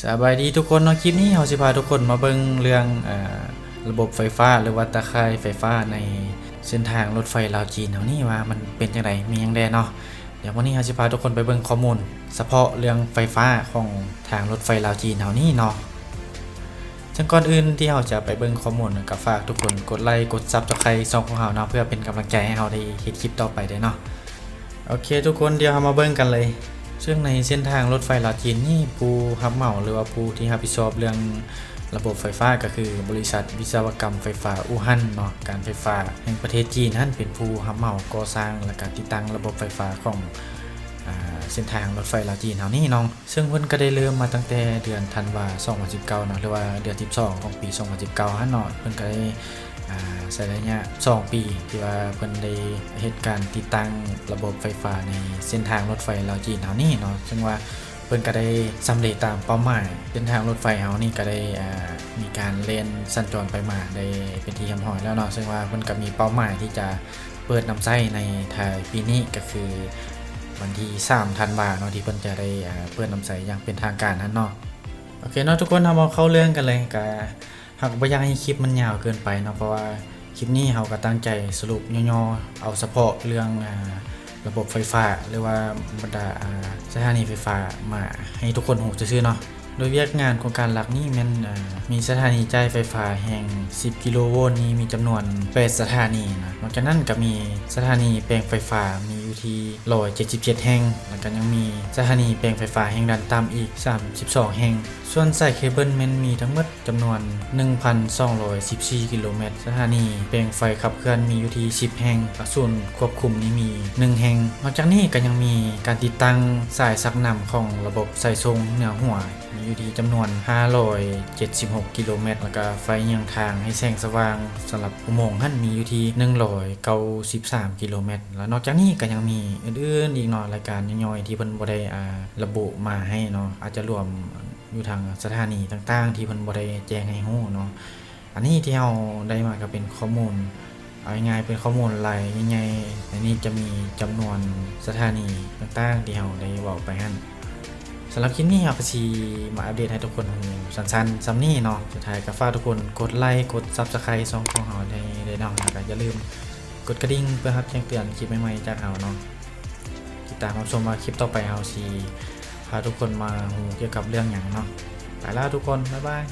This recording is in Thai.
สบายดีทุกคนเนาะคลิปนี้เราสิพาทุกคนมาเบิ่งเรื่องอระบบไฟฟ้าหรือว่าตะข่ายไฟฟ้าในเส้นทางรถไฟลาวจีนเฮานี่ว่ามันเป็นจังไดมีหยังแดเนาะเดี๋ยววันนี้เราสิพาทุกคนไปเบิ่งข้อมูล เฉพาะเรื่องไฟฟ้าของทางรถไฟลาวจีนเฮานี่เนาะจังก่อนอื่นที่เราจะไปเบิ่งข้อมูลก็ฝากทุกคนกดไลค์กด Subscribe ช่องของเราเนาะเพื่อเป็นกำลังใจให้เราได้เฮ็ดคลิปต่อไปได้เนาะโอเค ทุกคนเดี๋ยวเรามาเบิ่งกันเลย ซึ่งในเส้นทางรถไฟลาจีนนี่ผู้รับเหมาหรือว่าผู้ที่รับผิดชอบเรื่องระบบไฟฟ้าก็คือบริษัทวิศวกรรมไฟฟ้าอู่ฮั่นเนาะการไฟฟ้าแห่งประเทศจีนนั่นเป็นผู้รับเหมาก่อสร้างและการติดตั้งระบบไฟฟ้าของ เส้นทางรถไฟลาวจีนเฮานี่น้อง ซึ่งเพิ่นก็ได้เริ่มมาตั้งแต่เดือนธันวา2019เนาะหรือว่าเดือน12ของปี 2019ฮั่นเนาะเพิ่นก็ได้อ่าใช้ระยะ2ปี ที่ว่าเพิ่นได้เหตุการณ์ติดตั้งระบบไฟฟ้าในเส้นทางรถไฟลาวจีนเฮานี่เนาะซึ่งว่าเพิ่นก็ได้สำเร็จตามเป้าหมายเส้นทางรถไฟเฮานี่ก็ได้อ่ามีการเล่นสัญจรไปมาได้เป็นที่ยำหอยแล้วเนาะซึ่งว่าเพิ่นก็มีเป้าหมายที่จะเปิดน้ำใช้ในไทยปีนี้ก็คือ วันที่3ธันวาเนาะที่เพิ่นจะได้อ่าเปิดน้ำใช้อย่างเป็นทางการนั้นเนาะโอเคเนาะทุกคนเรามาเข้าเรื่องกันเลยก็หากบ่อยากให้คลิปมันยาวเกินไปเนาะเพราะว่าคลิปนี้เราก็ตั้งใจสรุปย่อๆเอาเฉพาะเรื่องอ่าระบบไฟฟ้าหรือว่าบรรดาอ่าสถานีไฟฟ้ามาให้ทุกคนหูซื่อๆเนาะโดยเวียกงานโครงการหลักนี่มันมีสถานีจ่ายไฟฟ้าแห่ง 10 กิโลโวลต์นี้มีจำนวน8สถานีนะนอกจากนั้นก็มีสถานีแปลงไฟฟ้ามี อยู่ที่177แห่ง แล้วก็ยังมีสถานีแปลงไฟฟ้าแห่งดันต่ำอีก 32 แห่ง ส่วนสายเคเบิลแมนมีทั้งหมดจำนวน 1,214 กิโลเมตร สถานีแปลงไฟขับเคลื่อนมีอยู่ที่ 10 แห่งส่วนควบคุมนี้มี 1 แห่ง นอกจากนี้ก็ยังมีการติดตั้งสายซักนำของระบบสายทรงเหนือหัวมีอยู่ที่จำนวน 576 กิโลเมตร แล้วก็ไฟยังทางให้แสงสว่างสำหรับอุโมงค์ท่านมีอยู่ที่193 กิโลเมตร แล้วนอกจากนี้ก็ยังมีอื่นๆอีกเนาะรายการย่อยๆที่เพิ่นบ่ได้อ่าระบุมาให้เนาะอาจจะรวมอยู่ทางสถานีต่างๆ ที่เพิ่นบ่ได้แจ้งให้ฮู้เนาะอันนี้ที่เราได้มาก็เป็นข้อมูลเอาง่ายๆเป็นข้อมูลรายง่ายๆอันนี้จะมีจำนวนสถานีต่างๆ ที่เราได้บอกไปหั่นสำหรับคลิปนี้ครับก็สิมาอัปเดตให้ทุกคนรู้สั้นๆซ้ำนี่เนาะสุดท้ายก็ฝากทุกคนกดไลค์กด Subscribe ช่องของเราได้ได้เนาะแล้วก็อย่าลืม กดกระดิ่งเพื่อรับแจ้งเตือนคลิปใหม่ๆจากเราเนาะติดตามรับชมว่าคลิปต่อไปเอาสิพาทุกคนมาหูเกี่ยวกับเรื่องอย่างเนาะไปแล้วทุกคน บ๊ายบาย